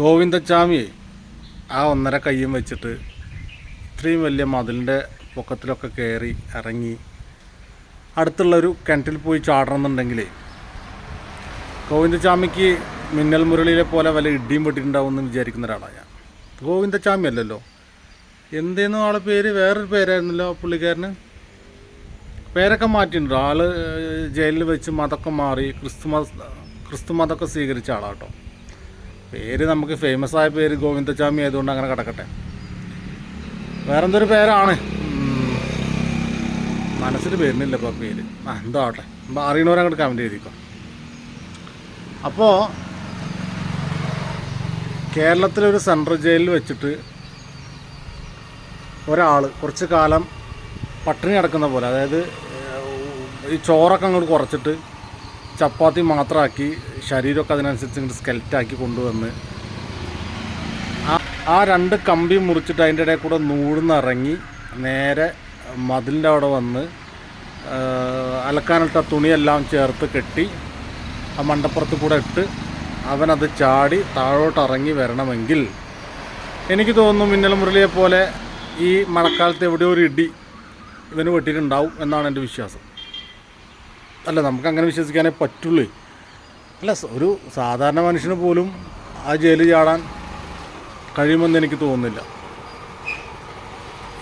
ഗോവിന്ദച്ചാമി ആ ഒന്നര കയ്യും വെച്ചിട്ട് ഇത്രയും വലിയ മതിലിന്റെ പൊക്കത്തിലൊക്കെ കയറി ഇറങ്ങി അടുത്തുള്ളൊരു കിണറ്റിൽ പോയി ചാടണമെന്നുണ്ടെങ്കിൽ ഗോവിന്ദച്ചാമിക്ക് മിന്നൽ മുരളിയിലെ പോലെ വല്ല ഇടിയും പെട്ടിട്ടുണ്ടാവും എന്ന് വിചാരിക്കുന്ന ഒരാളാണ് ഞാൻ. ഗോവിന്ദച്ചാമി അല്ലല്ലോ. എന്തേന്നു ആളെ പേര്? വേറൊരു പേരായിരുന്നല്ലോ പുള്ളിക്കാരന്. പേരൊക്കെ മാറ്റിയിട്ടുണ്ട്. ആൾ ജയിലിൽ വെച്ച് മതമൊക്കെ മാറി ക്രിസ്തു മത ക്രിസ്തു മതമൊക്കെ സ്വീകരിച്ച ആളാട്ടോ. പേര് നമുക്ക് ഫേമസ് ആയ പേര് ഗോവിന്ദസ്വാമി ആയതുകൊണ്ട് അങ്ങനെ കിടക്കട്ടെ. വേറെന്തൊരു പേരാണ്. മനസ്സിൽ വരുന്നില്ല ഇപ്പോൾ പേര്. ആ എന്തോ ആവട്ടെ. അപ്പോൾ അറിയണവരങ്ങോട്ട് കമന്റ് ചെയ്തിക്കോ അപ്പോൾ കേരളത്തിലൊരു സെൻട്രൽ ജയിലിൽ വെച്ചിട്ട് ഒരാൾ കുറച്ച് കാലം പട്ടിണി കിടക്കുന്ന പോലെ അതായത് ഈ ചോറൊക്കെ അങ്ങോട്ട് കുറച്ചിട്ട് ചപ്പാത്തി മാത്രമാക്കി ശരീരമൊക്കെ അതിനനുസരിച്ച് ഇങ്ങോട്ട് സ്കെൽറ്റാക്കി കൊണ്ടുവന്ന് ആ രണ്ട് കമ്പി മുറിച്ചിട്ട് അതിന്റെ ഇടയിൽ കൂടെ നൂഴ്ന്നിറങ്ങി നേരെ മതിലിന്റെ അവിടെ വന്ന് അലക്കാനിട്ട തുണിയെല്ലാം ചേർത്ത് കെട്ടി ആ മണ്ടപ്പുറത്ത് കൂടെ ഇട്ട് അവനത് ചാടി താഴോട്ട് ഇറങ്ങി വരണമെങ്കിൽ എനിക്ക് തോന്നുന്നു മിന്നൽ മുരളിയെ പോലെ ഈ മഴക്കാലത്ത് എവിടെയോ ഒരു ഇടി ഇവന് വെട്ടിയിട്ടുണ്ടാവും എന്നാണ് എന്റെ വിശ്വാസം. അല്ല നമുക്ക് അങ്ങനെ വിശ്വസിക്കാനേ പറ്റുള്ളൂ. അല്ല ഒരു സാധാരണ മനുഷ്യന് പോലും ആ ജയിലിൽ ചാടാൻ കഴിയുമെന്ന് എനിക്ക് തോന്നുന്നില്ല.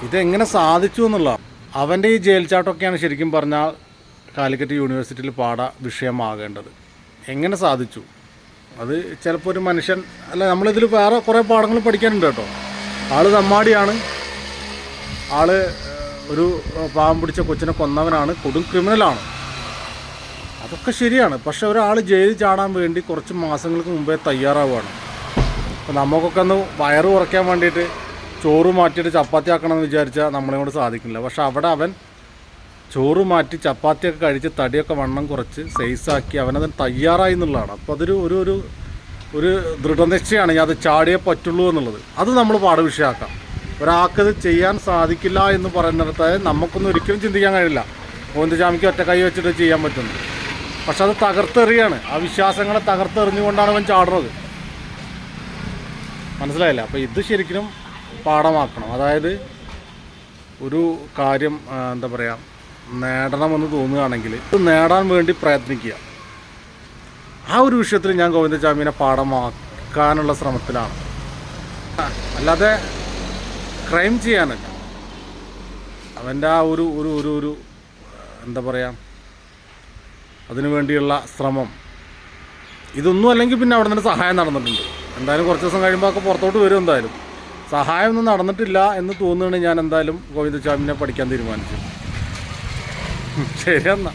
ഇതെങ്ങനെ സാധിച്ചു എന്നുള്ള അവന്റെ ഈ ജയിൽ ചാട്ടമൊക്കെയാണ് ശരിക്കും പറഞ്ഞാൽ കാലിക്കറ്റ് യൂണിവേഴ്സിറ്റിയിൽ പാഠ വിഷയമാകേണ്ടത്. എങ്ങനെ സാധിച്ചു? അത് ചിലപ്പോൾ ഒരു മനുഷ്യൻ അല്ല നമ്മളിതിൽ വേറെ കുറേ പാഠങ്ങൾ പഠിക്കാനുണ്ട് കേട്ടോ. ആൾ നമ്മാടിയാണ് ആൾ ഒരു പാവം പിടിച്ച കൊച്ചിനെ കൊന്നവനാണ് കൊടും ക്രിമിനലാണ്. അതൊക്കെ ശരിയാണ്. പക്ഷെ ഒരാൾ ജയിലിൽ ചാടാൻ വേണ്ടി കുറച്ച് മാസങ്ങൾക്ക് മുമ്പേ തയ്യാറാവുകയാണ്. അപ്പോൾ നമുക്കൊക്കെ ഒന്ന് വയറ് കുറയ്ക്കാൻ വേണ്ടിയിട്ട് ചോറ് മാറ്റിയിട്ട് ചപ്പാത്തി ആക്കണമെന്ന് വിചാരിച്ചാൽ നമ്മളെ കൊണ്ട് സാധിക്കില്ല. പക്ഷെ അവിടെ അവൻ ചോറ് മാറ്റി ചപ്പാത്തിയൊക്കെ കഴിച്ച് തടിയൊക്കെ വണ്ണം കുറച്ച് സൈസാക്കി അവനത് തയ്യാറായി എന്നുള്ളതാണ്. അപ്പോൾ അതൊരു ഒരു ഒരു ഒരു ദൃഢനിശ്ചയമാണ്. ഞാൻ അത് ചാടിയേ പറ്റുള്ളൂ എന്നുള്ളത്. അത് നമ്മൾ പാഠവിഷയമാക്കാം. ഒരാൾക്കത് ചെയ്യാൻ സാധിക്കില്ല എന്ന് പറയുന്നിടത്ത് നമുക്കൊന്നും ഒരിക്കലും ചിന്തിക്കാൻ കഴിയില്ല. ഗോവിന്ദചാമിക്ക് ഒറ്റ കൈ വെച്ചിട്ട് ചെയ്യാൻ പറ്റുന്നു? പക്ഷെ അത് തകർത്തെറിയാണ്. ആ വിശ്വാസങ്ങളെ തകർത്തെറിഞ്ഞുകൊണ്ടാണ് അവൻ ചാടുന്നത്. മനസ്സിലായില്ല? അപ്പോൾ ഇത് ശരിക്കും പാഠമാക്കണം. അതായത് ഒരു കാര്യം എന്താ പറയുക നേടണമെന്ന് തോന്നുകയാണെങ്കിൽ ഇത് നേടാൻ വേണ്ടി പ്രയത്നിക്കുക. ആ ഒരു വിഷയത്തിൽ ഞാൻ ഗോവിന്ദചാമിനെ പാഠമാക്കാനുള്ള ശ്രമത്തിലാണ്. അല്ലാതെ ക്രൈം ചെയ്യാനല്ല. അവന്റെ ആ ഒരു ഒരു ഒരു എന്താ പറയുക അതിനു വേണ്ടിയുള്ള ശ്രമം. ഇതൊന്നും അല്ലെങ്കിൽ പിന്നെ അവിടെ നിന്ന് സഹായം നടന്നിട്ടുണ്ട്. എന്തായാലും കുറച്ച് ദിവസം കഴിയുമ്പോൾ ഒക്കെ പുറത്തോട്ട് വരും എന്തായാലും. സഹായമൊന്നും നടന്നിട്ടില്ല എന്ന് തോന്നുകയാണ് ഞാൻ എന്തായാലും ഗോവിന്ദചാമിനെ പഠിക്കാൻ തീരുമാനിച്ചു. ശരി എന്നാ.